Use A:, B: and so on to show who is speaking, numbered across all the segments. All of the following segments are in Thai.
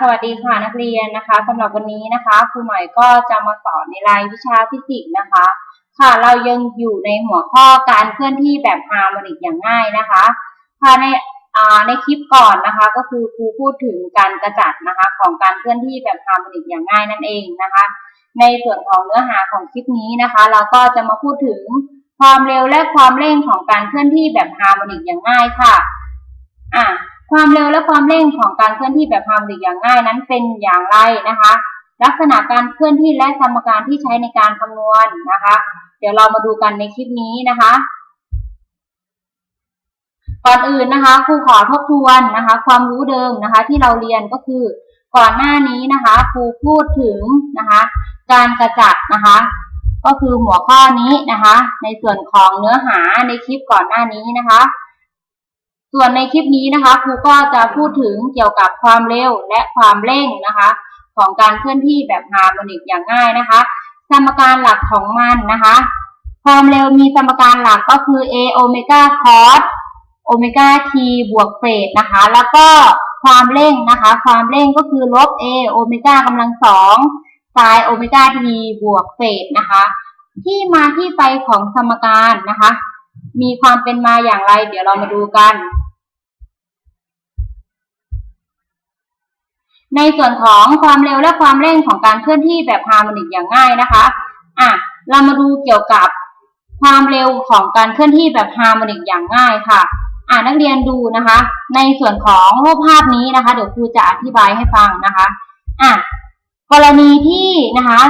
A: สวัสดีค่ะนักเรียนนะคะสำหรับวันนี้นะคะครูหน่อยก็จะมาสอนในรายวิชาฟิสิกส์นะคะ ค่ะเรายังอยู่ในหัวข้อการเคลื่อนที่แบบฮาร์โมนิกอย่างง่ายนะคะค่ะในในคลิปก่อนนะคะ ก็คือครูพูดถึงการกระจัดนะคะ ของการเคลื่อนที่แบบฮาร์โมนิกอย่างง่ายนั่นเองนะคะ ในส่วนของเนื้อหาของคลิปนี้นะคะ เราก็จะมาพูดถึงความเร็วและความเร่งของการเคลื่อนที่แบบฮาร์โมนิกอย่างง่ายค่ะ ความเร็วและความเร่งของการเคลื่อนที่แบบฮาร์โมนิกอย่างง่ายนั้นเป็นอย่างไรนะคะ ลักษณะการเคลื่อนที่และสมการที่ใช้ในการคำนวณนะคะ เดี๋ยวเรามาดูกันในคลิปนี้นะคะก่อนอื่นนะคะครูขอทบทวนนะคะ ความรู้เดิมนะคะ ที่เราเรียนก็คือก่อนหน้านี้นะคะครูพูดถึงนะคะ การกระจัดนะคะ ก็คือหัวข้อนี้นะคะ ในส่วนของเนื้อหาในคลิปก่อนหน้านี้นะคะ ส่วนในคลิปนี้นะคะครูก็จะพูดถึงเกี่ยวกับความเร็วและความเร่งนะคะ ของการเคลื่อนที่แบบฮาร์โมนิกอย่างง่ายนะคะ สมการหลักของมันนะคะ ความเร็วมีสมการหลักก็คือ a โอเมก้าคอสโอเมก้า t บวกเศษนะคะ แล้วก็ความเร่งนะคะ ความเร่งก็คือลบ a โอเมก้ากำลังสองไซน์โอเมก้า t บวกเศษนะคะ ที่มาที่ไปของสมการนะคะ มีความเป็นมาอย่างไร เดี๋ยวเรามาดูกัน ในส่วนของความเร็วและความเร่งของการเคลื่อนที่แบบฮาร์โมนิกอย่างง่ายนะคะอะเรามาดูเกี่ยวกับความเร็วของการเคลื่อนที่แบบฮาร์โมนิกอย่างง่ายค่ะอ่านักเรียนดูนะคะ ในส่วนของรูปภาพนี้นะคะ เดี๋ยวครูจะอธิบายให้ฟังนะคะอะกรณีที่นะคะ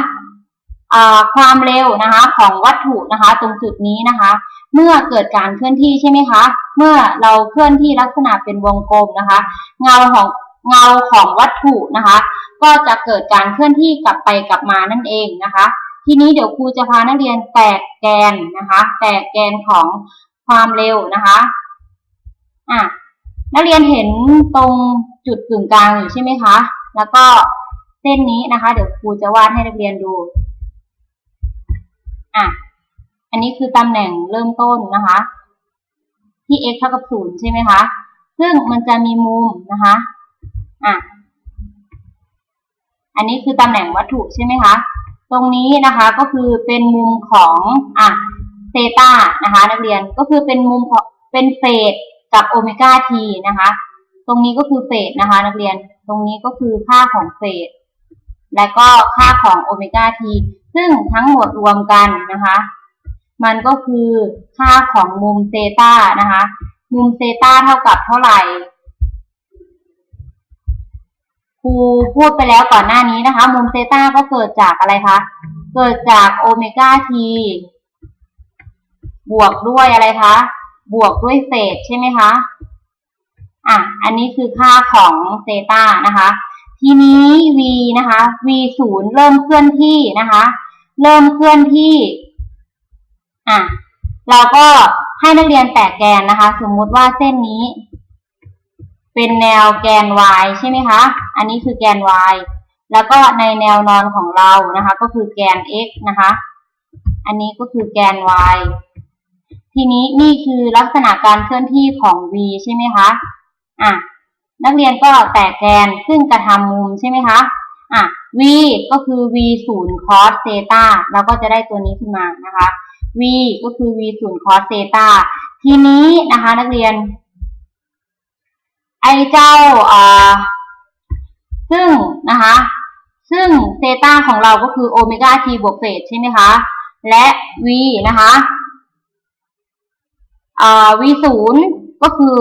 A: ความเร็วนะคะของวัตถุนะคะ ตรงจุดนี้นะคะ เมื่อเกิดการเคลื่อนที่ใช่ไหมคะ เมื่อเราเคลื่อนที่ลักษณะเป็นวงกลมนะคะ เงาของ เงาของวัตถุนะคะ ก็จะเกิดการเคลื่อนที่กลับไปกลับมานั่นเองนะคะ ทีนี้เดี๋ยวครูจะพานักเรียนแตกแกนนะคะ แตกแกนของความเร็วนะคะอะนักเรียนเห็นตรงจุดกึ่งกลางอยู่ใช่ไหมคะ แล้วก็เส้นนี้นะคะ เดี๋ยวครูจะวาดให้นักเรียนดูอะอันนี้คือตำแหน่งเริ่มต้นนะคะ ที่ x เท่ากับศูนย์ใช่ไหมคะ ซึ่งมันจะมีมุมนะคะ อะอันนี้คือตำแหน่งวัตถุใช่ไหมคะ ตรงนี้นะคะก็คือเป็นมุมของอะเซตานะคะ นักเรียนก็คือเป็นมุมเป็นเฟสกับโอเมก้าทีนะคะ ตรงนี้ก็คือเฟสนะคะ นักเรียนตรงนี้ก็คือค่าของเฟสและก็ค่าของโอเมก้าทีซึ่งทั้งหมดรวมกันนะคะ มันก็คือค่าของมุมเซตานะคะ มุมเซตาเท่ากับเท่าไหร่ ครูพูดไปแล้วก่อนหน้านี้นะคะ มุมเซต้าก็เกิดจากอะไรคะ เกิดจากโอเมก้าทีบวกด้วยอะไรคะ บวกด้วยเศษใช่ไหมคะ อะ อันนี้คือค่าของเซต้านะคะ ทีนี้ v นะคะ v ศูนย์เริ่มเคลื่อนที่นะคะ เริ่มเคลื่อนที่ อะ เราก็ให้นักเรียนแตกแกนนะคะ สมมุติว่าเส้นนี้ เป็นแนวแกน y ใช่ไหมคะ อันนี้คือแกน y แล้วก็ในแนวนอนของเรานะคะ ก็คือแกน x นะคะ อันนี้ก็คือแกน y ทีนี้นี่คือลักษณะการเคลื่อนที่ของ v ใช่ไหมคะ อะ นักเรียนก็แตกแกนซึ่งกระทำมุมใช่ไหมคะ อะ v ก็คือ v ศูนย์ cos เซตาเราก็จะได้ตัวนี้ขึ้นมานะคะ v ก็คือ v ศูนย์ cos เซตาทีนี้นะคะ นักเรียน ไอเจ้าอ่าซึ่งนะคะ ซึ่งเซต้าของเราก็คือโอเมก้าทีบวกเศษใช่ไหมคะ และ v นะคะอ่า v ศูนย์ก็คือ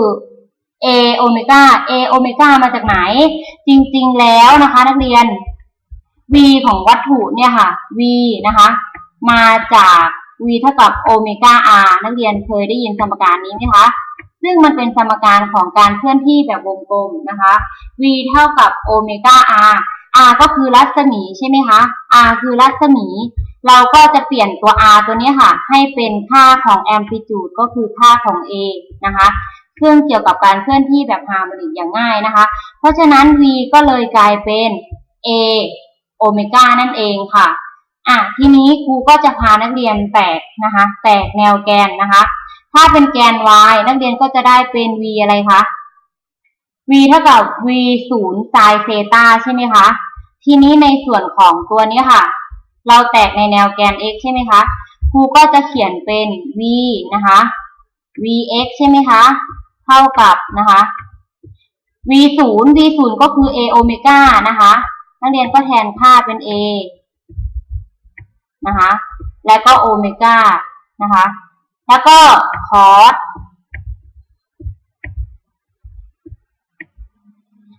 A: a โอเมก้า a โอเมก้ามาจากไหน จริง ๆ แล้วนะคะ นักเรียน v ของวัตถุเนี่ยค่ะ v นะคะ มาจาก v เท่ากับโอเมก้า r นักเรียนเคยได้ยินสมการนี้ไหมคะ ซึ่งมันเป็นสมการของการเคลื่อนที่แบบวงกลมนะคะ v เท่ากับโอเมก้า r r ก็คือรัศมีใช่ไหมคะ r คือรัศมี เราก็จะเปลี่ยนตัว r ตัวนี้ค่ะ ให้เป็นค่าของ amplitude ก็คือค่าของ a นะคะซึ่องเกี่ยวกับการเคลื่อนที่แบบฮาร์โมนิกอย่างง่ายนะคะ เพราะฉะนั้น v ก็เลยกลายเป็น a โอเมก้านั่นเองค่ะ อะ ทีนี้ครูก็จะพานักเรียนแตกนะคะ แตกแนวแกนนะคะ ถ้าเป็นแกน y นักเรียนก็จะได้เป็น v อะไรคะ v เท่ากับ v ศูนย์ไซน์เซตาใช่ไหมคะ ทีนี้ในส่วนของตัวนี้ค่ะ เราแตกในแนวแกน x ใช่ไหมคะ ครูก็จะเขียนเป็น v นะคะ vx ใช่ไหมคะ เท่ากับนะคะ v ศูนย์ v ศูนย์ก็คือ a โอเมก้านะคะ นักเรียนก็แทนค่าเป็น a นะคะ แล้วก็โอเมก้านะคะ แล้วก็คอส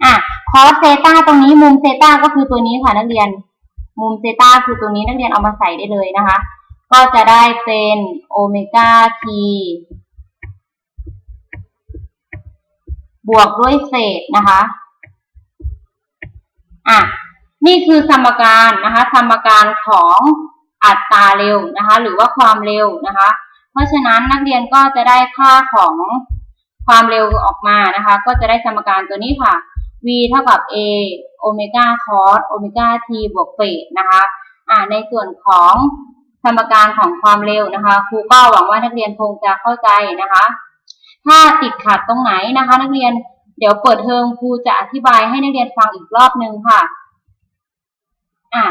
A: อะคอสเซตาตรงนี้มุมเซตาก็คือตัวนี้ค่ะนักเรียน มุมเซตาคือตัวนี้นักเรียนเอามาใส่ได้เลยนะคะ ก็จะได้เป็นโอเมก้าทีบวกด้วยเศษนะคะอะนี่คือสมการนะคะ สมการของอัตราเร็วนะคะ หรือว่าความเร็วนะคะ เพราะฉะนั้นนักเรียนก็จะได้ค่าของความเร็วออกมานะคะ ก็จะได้สมการตัวนี้ค่ะ v เท่ากับ a โอเมก้าคอสโอเมก้า t บวกเฟสนะคะอ่าในส่วนของสมการของความเร็วนะคะ ครูก็หวังว่านักเรียนคงจะเข้าใจนะคะ ถ้าติดขัดตรงไหนนะคะ นักเรียนเดี๋ยวเปิดเทอมครูจะอธิบายให้นักเรียนฟังอีกรอบหนึ่งค่ะอะ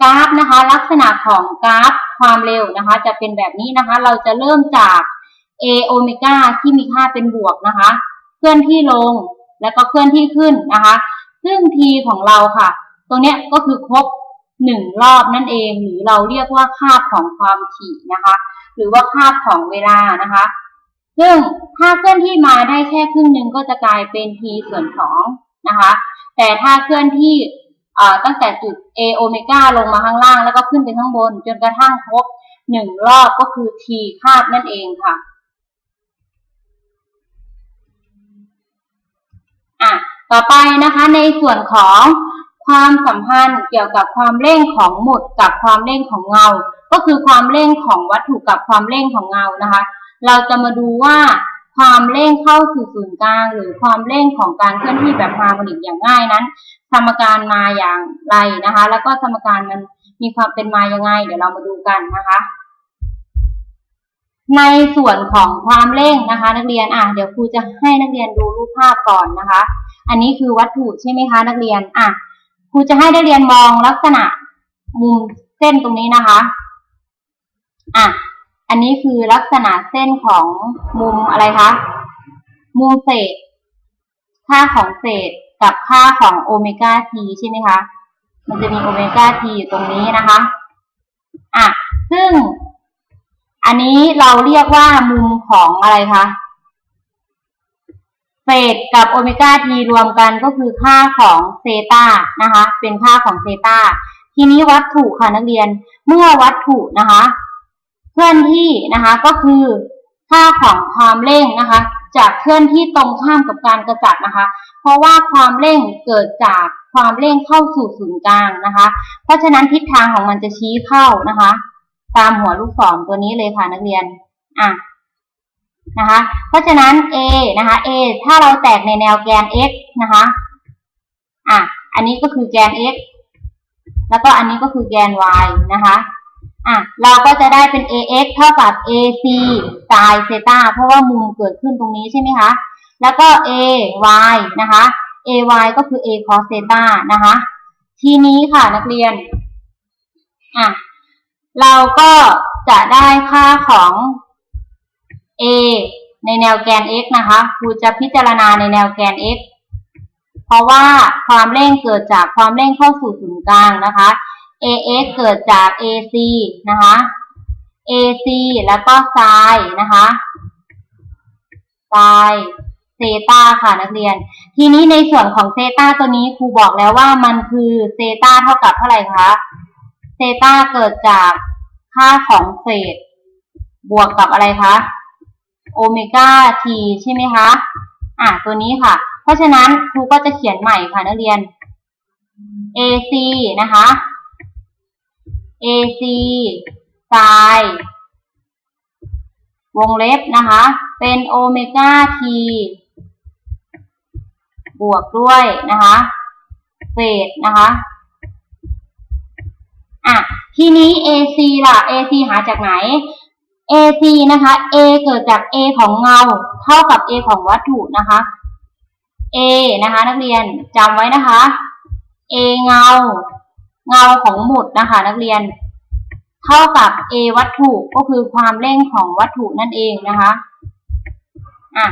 A: กราฟนะคะ ลักษณะของกราฟ ความเร็วนะคะ จะเป็นแบบนี้นะคะ เราจะเริ่มจาก a โอเมก้าที่มีค่าเป็นบวกนะคะ เคลื่อนที่ลงแล้วก็เคลื่อนที่ขึ้นนะคะ ซึ่ง t ของเราค่ะ ตรงเนี้ยก็คือครบหนึ่งรอบนั่นเอง หรือเราเรียกว่าคาบของความถี่นะคะ หรือว่าคาบของเวลานะคะ ซึ่งถ้าเคลื่อนที่มาได้แค่ครึ่งหนึ่งก็จะกลายเป็น t ส่วนสองนะคะ แต่ถ้าเคลื่อนที่ ตั้งแต่จุด a โอเมก้าลงมาข้างล่าง แล้วก็ขึ้นไปข้างบน จนกระทั่งครบหนึ่งรอบก็คือ t คาบนั่นเองค่ะอะต่อไปนะคะในส่วนของความสัมพันธ์เกี่ยวกับความเร่งของหมุดกับความเร่งของเงา ก็คือความเร่งของวัตถุกับความเร่งของเงานะคะ เราจะมาดูว่าความเร่งเข้าสู่ศูนย์กลาง หรือความเร่งของการเคลื่อนที่แบบฮาร์โมนิกอย่างง่ายนั้น สมการมาอย่างไรนะคะ แล้วก็สมการมันมีความเป็นมายังไง เดี๋ยวเรามาดูกันนะคะ ในส่วนของความเร่งนะคะ นักเรียนอะเดี๋ยวครูจะให้นักเรียนดูรูปภาพก่อนนะคะ อันนี้คือวัตถุใช่ไหมคะนักเรียนอะครูจะให้นักเรียนมองลักษณะมุมเส้นตรงนี้นะคะอะอันนี้คือลักษณะเส้นของมุมอะไรคะ มุมเศษ ค่าของเศษ กับค่าของโอเมก้าทีใช่ไหมคะ มันจะมีโอเมก้าทีอยู่ตรงนี้นะคะ อะ ซึ่ง อันนี้เราเรียกว่ามุมของอะไรคะเศษกับโอเมก้าทีรวมกันก็คือค่าของเซตานะคะ เป็นค่าของเซตาทีนี้วัตถุค่ะนักเรียน เมื่อวัตถุนะคะ เคลื่อนที่นะคะ ก็คือ ค่าของความเร่งนะคะจะเคลื่อนที่ตรงข้ามกับการกระจัดนะคะ เพราะว่าความเร่งเกิดจากความเร่งเข้าสู่ศูนย์กลางนะคะ เพราะฉะนั้นทิศทางของมันจะชี้เข้านะคะ ตามหัวลูกศรตัวนี้เลยค่ะนักเรียนอะนะคะ เพราะฉะนั้น A นะคะ A ถ้าเราแตกในแนวแกน x นะคะอะอันนี้ก็คือแกน x แล้วก็อันนี้ก็คือแกน y นะคะ อะเราก็จะได้เป็น ax เท่ากับ ac ไซน์เซตาเพราะว่ามุมเกิดขึ้นตรงนี้ใช่ไหมคะ แล้วก็ ay นะคะ ay ก็คือ a cos เซตานะคะ ทีนี้ค่ะนักเรียน อะ เราก็จะได้ค่าของ a ในแนวแกน x นะคะครูจะพิจารณาในแนวแกน x เพราะว่าความเร่งเกิดจากความเร่งเข้าสู่ศูนย์กลางนะคะ ax เกิดจาก ac นะคะ ac แล้วก็ไซน์นะคะไซน์เซตาค่ะนักเรียน ทีนี้ในส่วนของเซตาตัวนี้ครูบอกแล้วว่ามันคือเซตาเท่ากับเท่าไหร่คะเซตาเกิดจากค่าของเศษ บวกกับอะไรคะโอเมก้าทีใช่ไหมคะอะตัวนี้ค่ะ เพราะฉะนั้นครูก็จะเขียนใหม่ค่ะนักเรียน AC นะคะ AC ไซน์วงเล็บนะคะ เป็นโอเมก้าทีบวกด้วยนะคะเศษนะคะอะทีนี้ AC ล่ะ AC หาจากไหน AC นะคะ A เกิดจาก A ของเงา เท่ากับ A ของวัตถุนะคะ a นะคะ นักเรียนจำไว้นะคะ a เงา เงาของหมุดนะคะนักเรียน เท่ากับ a วัตถุก็คือความเร่งของวัตถุนั่นเองนะคะอะ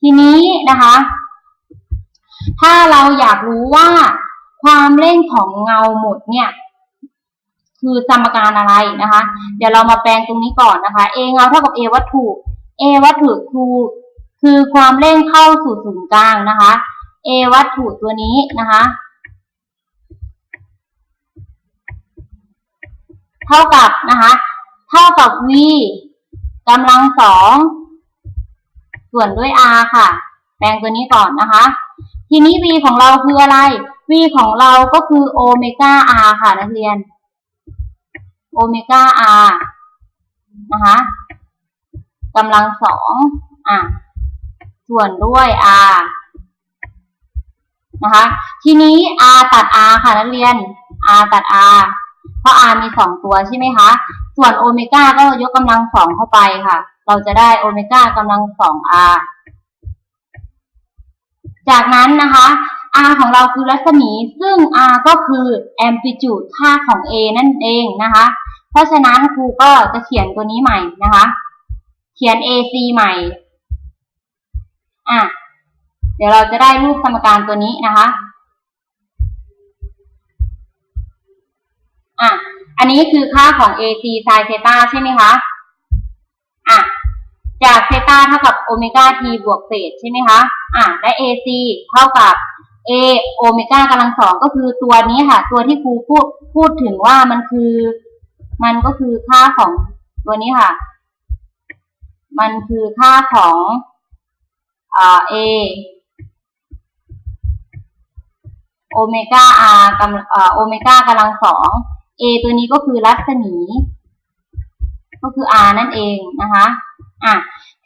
A: ทีนี้นะคะ ถ้าเราอยากรู้ว่าความเร่งของเงาหมุดเนี่ยคือสมการอะไรนะคะ เดี๋ยวเรามาแปลงตรงนี้ก่อนนะคะ a เงาเท่ากับ a วัตถุ a วัตถุคือคือความเร่งเข้าสู่ศูนย์กลางนะคะ a วัตถุตัวนี้นะคะ เท่ากับนะคะเท่ากับ v กำลังสองส่วนด้วย r ค่ะ แปลงตัวนี้ก่อนนะคะ ทีนี้ v ของเราคืออะไร v ของเราก็คือโอเมก้า r ค่ะนักเรียนโอเมก้า r นะคะกำลังสองอะส่วนด้วย r นะคะ ทีนี้ r ตัด r ค่ะนักเรียน r ตัด r เพราะ r มีสองตัวใช่ไหมคะ ส่วนโอเมก้าก็ยกกำลังสองเข้าไปค่ะ เราจะได้โอเมก้ากำลังสอง r จากนั้นนะคะ r ของเราคือรัศมี ซึ่ง r ก็คือ amplitude ค่าของ a นั่นเองนะคะ เพราะฉะนั้นครูก็จะเขียนตัวนี้ใหม่นะคะ เขียน ac ใหม่ อะ เดี๋ยวเราจะได้รูปสมการตัวนี้นะคะ อะ อันนี้คือค่าของ ac sin เซตาใช่ไหมคะ อะ จากเซตาเท่ากับโอเมก้า t บวกเศษใช่ไหมคะ อะ และ ac เท่ากับ a โอเมก้ากำลังสองก็คือตัวนี้ค่ะ ตัวที่ครูพูดพูดถึงว่ามันคือ มันก็คือค่าของตัวนี้ค่ะ มันคือค่าของอ่า a โอเมก้า r กำอ่าโอเมก้ากำลังสอง a ตัวนี้ก็คือรัศมี ก็คือ r นั่นเองนะคะ อะ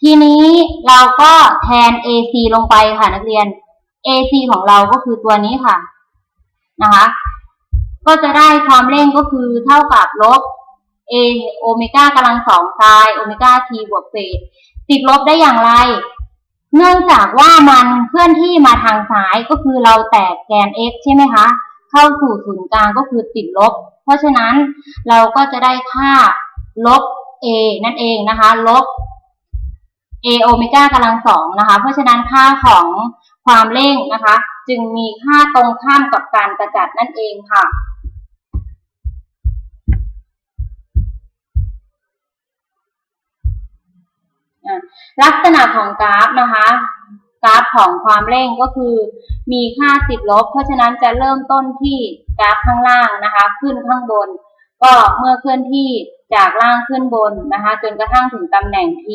A: ทีนี้เราก็แทน ac ลงไปค่ะนักเรียน ac ของเราก็คือตัวนี้ค่ะ นะคะ ก็จะได้ความเร่งก็คือเท่ากับลบ a โอเมก้ากำลังสองไซน์โอเมก้า t บวกเศษติดลบได้อย่างไร เนื่องจากว่ามันเคลื่อนที่มาทางซ้ายก็คือเราแตกแกน x ใช่ไหมคะ เข้าสู่ศูนย์กลางก็คือติดลบ เพราะฉะนั้นเราก็จะได้ค่าลบ a นั่นเองนะคะ ลบ a โอเมก้ากำลังสองนะคะ เพราะฉะนั้นค่าของความเร่งนะคะ จึงมีค่าตรงข้ามกับการกระจัดนั่นเองค่ะลักษณะของกราฟนะคะ กราฟของความเร่งก็คือ มีค่าติดลบ เพราะฉะนั้นจะเริ่มต้นที่กราฟข้างล่างนะคะ ขึ้นข้างบน ก็เมื่อเคลื่อนที่จากล่างขึ้นบนนะคะ จนกระทั่งถึงตำแหน่ง T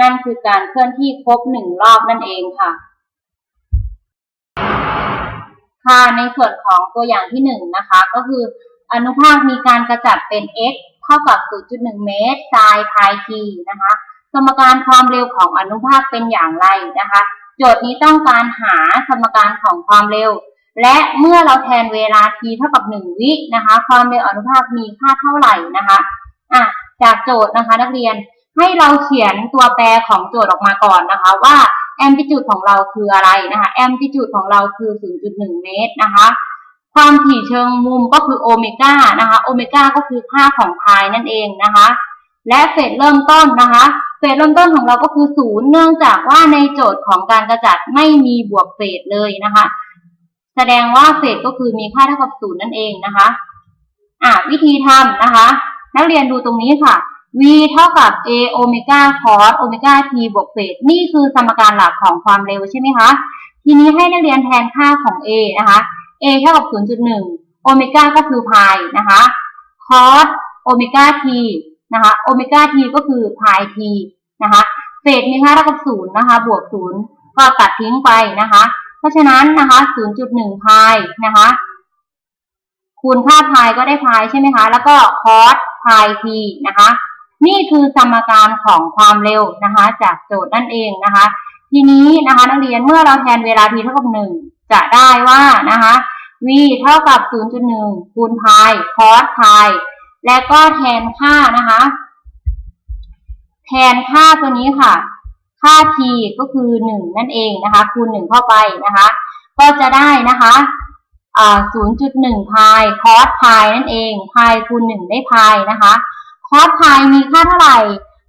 A: นั่นคือการเคลื่อนที่ครบหนึ่งรอบนั่นเองค่ะ ค่ะในส่วนของตัวอย่างที่หนึ่งนะคะ ก็คืออนุภาคมีการกระจัดเป็น x เท่ากับ 0.1 เมตร sin pi t นะคะ สมการความเร็วของอนุภาคเป็นอย่างไรนะคะ โจทย์นี้ต้องการหาสมการของความเร็ว และเมื่อเราแทนเวลา t เท่ากับ 1 วินะคะ ความเร็วอนุภาคมีค่าเท่าไหร่นะคะอะจากโจทย์นะคะนักเรียนให้เราเขียนตัวแปรของโจทย์ออกมาก่อนนะคะว่าแอมพลิจูดของเราคืออะไรนะคะแอมพลิจูดของเราคือ 0.1 เมตรนะคะ ความถี่เชิงมุมก็คือโอเมก้านะคะโอเมก้าก็คือค่าของพายนั่นเองนะคะ และเฟสเริ่มต้นนะคะเฟสเริ่มต้นของเราก็คือศูนย์เนื่องจากว่าในโจทย์ของการกระจัดไม่มีบวกเฟสเลยนะคะ แสดงว่าเฟสก็คือมีค่าเท่ากับศูนย์นั่นเองนะคะ อะวิธีทำนะคะ นักเรียนดูตรงนี้ค่ะ v เท่ากับ a โอเมก้า cos โอเมก้า t บวกเศษนี่คือสมการหลักของความเร็วใช่ไหมคะทีนี้ให้นักเรียนแทนค่าของ a นะคะ a เท่ากับ 0.1 โอเมก้าก็คือพายนะคะ cos โอเมก้า t นะคะโอเมก้า t ก็คือพาย t นะคะเศษมีค่าเท่ากับ0นย์นะคะบวก0ก็ตัดทิ้งไปนะคะ เพราะฉะนั้นนะคะ0.1พายนะคะ คูณค่าพายก็ได้พายใช่ไหมคะ แล้วก็ cos พาย t นะคะ นี่คือสมการของความเร็วนะคะ จากโจทย์นั่นเองนะคะ ทีนี้นะคะนักเรียนเมื่อเราแทนเวลา t เท่ากับ1จะได้ว่านะคะ v เท่ากับ 0.1 คูณพาย cos พาย และก็แทนค่านะคะ แทนค่าตัวนี้ค่ะ ค่า t ก็คือหนึ่งนั่นเองนะคะ คูณหนึ่งเข้าไปนะคะ ก็จะได้นะคะ0.1พายคอสพายนั่นเองพายคูณหนึ่งได้พายนะคะคอสพายมีค่าเท่าไหร่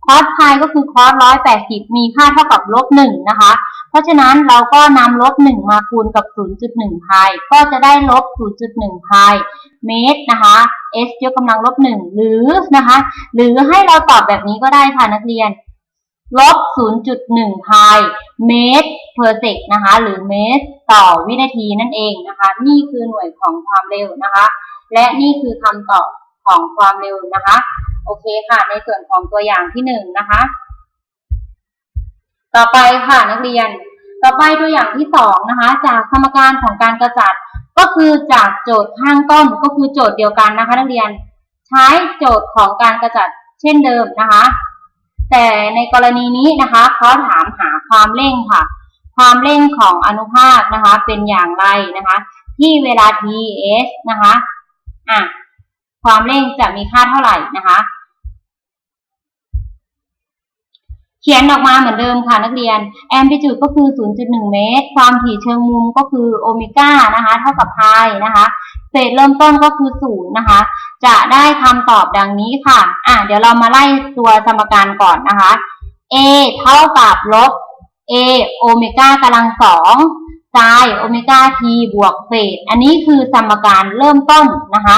A: คอสพายก็คือคอสร้อยแปดสิบมีค่าเท่ากับลบหนึ่งนะคะ เพราะฉะนั้นเราก็นำลบหนึ่งมาคูณกับ 0.1 พาย ก็จะได้ลบ 0.1 พายเมตรนะคะ s ยกกำลังลบหนึ่งหรือนะคะ หรือให้เราตอบแบบนี้ก็ได้ค่ะนักเรียน ลบ 0.1 พายเมตร per sec นะคะ หรือเมตรต่อวินาทีนั่นเองนะคะ นี่คือหน่วยของความเร็วนะคะ และนี่คือคำตอบของความเร็วนะคะ โอเคค่ะ ในส่วนของตัวอย่างที่หนึ่งนะคะ ต่อไปค่ะนักเรียน ต่อไปตัวอย่างที่สองนะคะ จากสมการของการกระจัด ก็คือจากโจทย์ข้างต้นก็คือโจทย์เดียวกันนะคะ นักเรียน ใช้โจทย์ของการกระจัดเช่นเดิมนะคะ แต่ในกรณีนี้นะคะเขาถามหาความเร่งค่ะ ความเร่งของอนุภาคนะคะ เป็นอย่างไรนะคะ ที่เวลา t_s นะคะอะความเร่งจะมีค่าเท่าไหร่นะคะ ขียนออกมาเหมือนเดิมค่ะนักเรียน แอมพลิจูดก็คือ 0.1 เมตร ความถี่เชิงมุมก็คือโอเมก้านะคะ เท่ากับไพนะคะเศษเริ่มต้นก็คือศูนย์นะคะ จะได้คำตอบดังนี้ค่ะ อะ เดี๋ยวเรามาไล่ตัวสมการก่อนนะคะ a เท่ากับลบ a โอเมก้ากำลังสองไซน์โอเมก้า t บวกเศษ อันนี้คือสมการเริ่มต้นนะคะ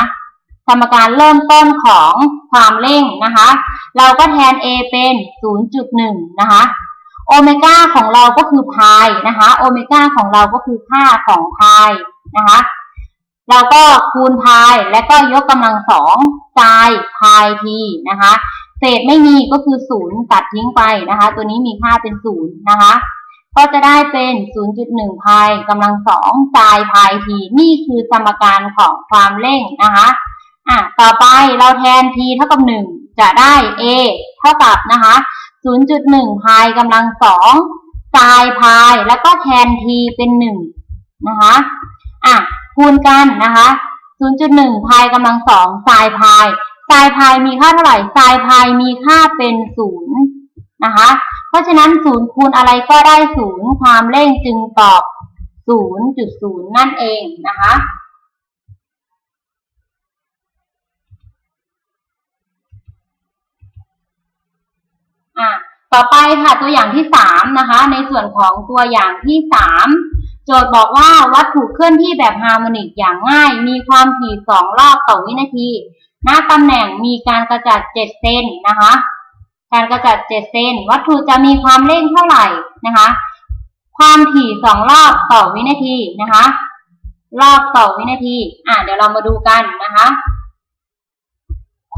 A: สมการเริ่มต้นของความเร่งนะคะ เราก็แทน a เป็น 0.1 นะคะโอเมก้าของเราก็คือพายนะคะโอเมก้าของเราก็คือค่าของพายนะคะเราก็คูณพายและก็ยกกำลังสองไซน์พายทีนะคะเศษไม่มีก็คือศูนย์ตัดทิ้งไปนะคะ ตัวนี้มีค่าเป็นศูนย์นะคะ ก็จะได้เป็น 0.1พายกำลังสองไซน์พายที นี่คือสมการของความเร่งนะคะ อะต่อไปเราแทน t เท่ากับ 1 จะได้ a เท่ากับนะคะ 0.1 พายกำลังสองไซน์พายแล้วก็แทน t เป็น 1 นะคะอะคูณกันนะคะ 0.1 พายกำลังสองไซน์พายไซน์พายมีค่าเท่าไหร่ไซน์พายมีค่าเป็น0นะคะ เพราะฉะนั้น 0 คูณอะไรก็ได้ 0 ความเร่งจึงตอบ 0.0 นั่นเองนะคะ อะต่อไปค่ะตัวอย่างที่สามนะคะ ในส่วนของตัวอย่างที่สามโจทย์บอกว่าวัตถุเคลื่อนที่แบบฮาร์โมนิกอย่างง่าย มีความถี่สองรอบต่อวินาทีหน้าตำแหน่งมีการกระจัดเจ็ดเซนนะคะ การกระจัดเจ็ดเซนวัตถุจะมีความเร่งเท่าไหร่นะคะ ความถี่สองรอบต่อวินาทีนะคะ รอบต่อวินาที อะเดี๋ยวเรามาดูกันนะคะ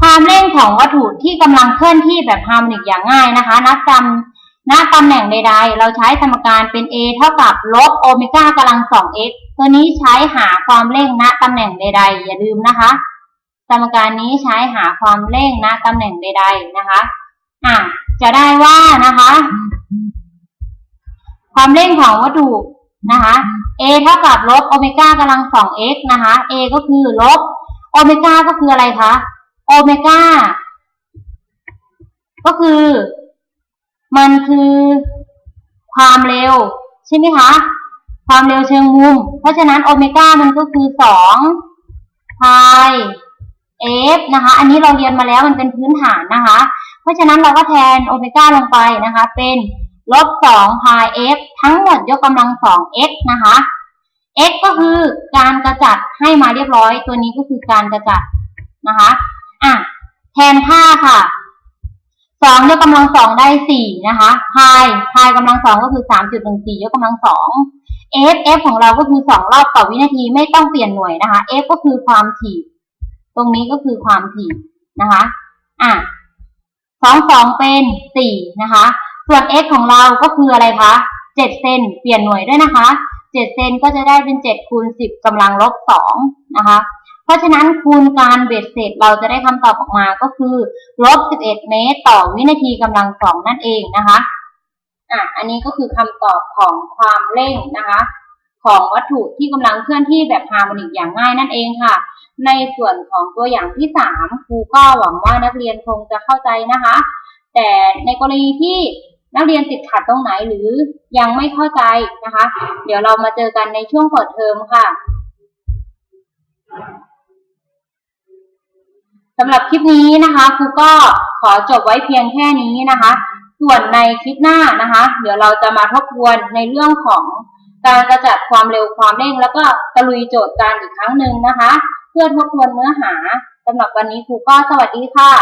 A: ความเร่งของวัตถุที่กำลังเคลื่อนที่แบบฮาร์โมนิกอย่างง่ายนะคะ นับจำณตำแหน่งใดๆ เราใช้สมการเป็น a เท่ากับลบโอเมก้ากำลังสอง x ตัวนี้ใช้หาความเร่งณตำแหน่งใดๆ อย่าลืมนะคะ สมการนี้ใช้หาความเร่งณตำแหน่งใด ๆ นะคะ อะ จะได้ว่านะคะ ความเร่งของวัตถุนะคะ a เท่ากับลบโอเมก้ากำลังสอง x นะคะ a ก็คือลบโอเมก้าก็คืออะไรคะ โอเมก้า ก็คือ มันคือความเร็ว ใช่ไหมคะ ความเร็วเชิงมุม เพราะฉะนั้นโอเมก้ามันก็คือสองพายเอฟนะคะ อันนี้เราเรียนมาแล้วมันเป็นพื้นฐานนะคะ เพราะฉะนั้นเราก็แทนโอเมก้าลงไปนะคะ เป็นลบสองพายเอฟทั้งหมดยกกำลังสอง x นะคะ x ก็คือการกระจัดให้มาเรียบร้อย ตัวนี้ก็คือการกระจัดนะคะ อะ แทนค่าค่ะสองยกกำลังสองได้สี่นะคะพายพายกำลังสองก็คือสามจุดหนึ่งสี่ยกกำลังสอง f f ของเราก็คือสองรอบต่อวินาทีไม่ต้องเปลี่ยนหน่วยนะคะ f ก็คือความถี่ ตรงนี้ก็คือความถี่นะคะ อะสองสองเป็นสี่นะคะ ส่วน x ของเราก็คืออะไรคะเจ็ดเซนเปลี่ยนหน่วยด้วยนะคะเจ็ดเซนก็จะได้เป็นเจ็ดคูณสิบกำลังลบสองนะคะ เพราะฉะนั้นคูณการเบ็ดเสร็จเราจะได้คำตอบออกมาก็คือลบ 11 เมตรต่อวินาทีกำลังสองนั่นเองนะคะอะอันนี้ก็คือคำตอบของความเร่งนะคะ ของวัตถุที่กำลังเคลื่อนที่แบบฮาร์โมนิกอย่างง่ายนั่นเองค่ะ ในส่วนของตัวอย่างที่สามครูก็หวังว่านักเรียนคงจะเข้าใจนะคะ แต่ในกรณีที่นักเรียนติดขัดตรงไหนหรือยังไม่เข้าใจนะคะ เดี๋ยวเรามาเจอกันในช่วงเปิดเทอมค่ะ สำหรับคลิปนี้นะคะครูก็ขอจบไว้เพียงแค่นี้นะคะ ส่วนในคลิปหน้านะคะ เดี๋ยวเราจะมาทบทวนในเรื่องของการกระจัดความเร็วความเร่ง แล้วก็ตะลุยโจทย์การอีกครั้งหนึ่งนะคะ เพื่อทบทวนเนื้อหาสำหรับวันนี้ครูก็สวัสดีค่ะ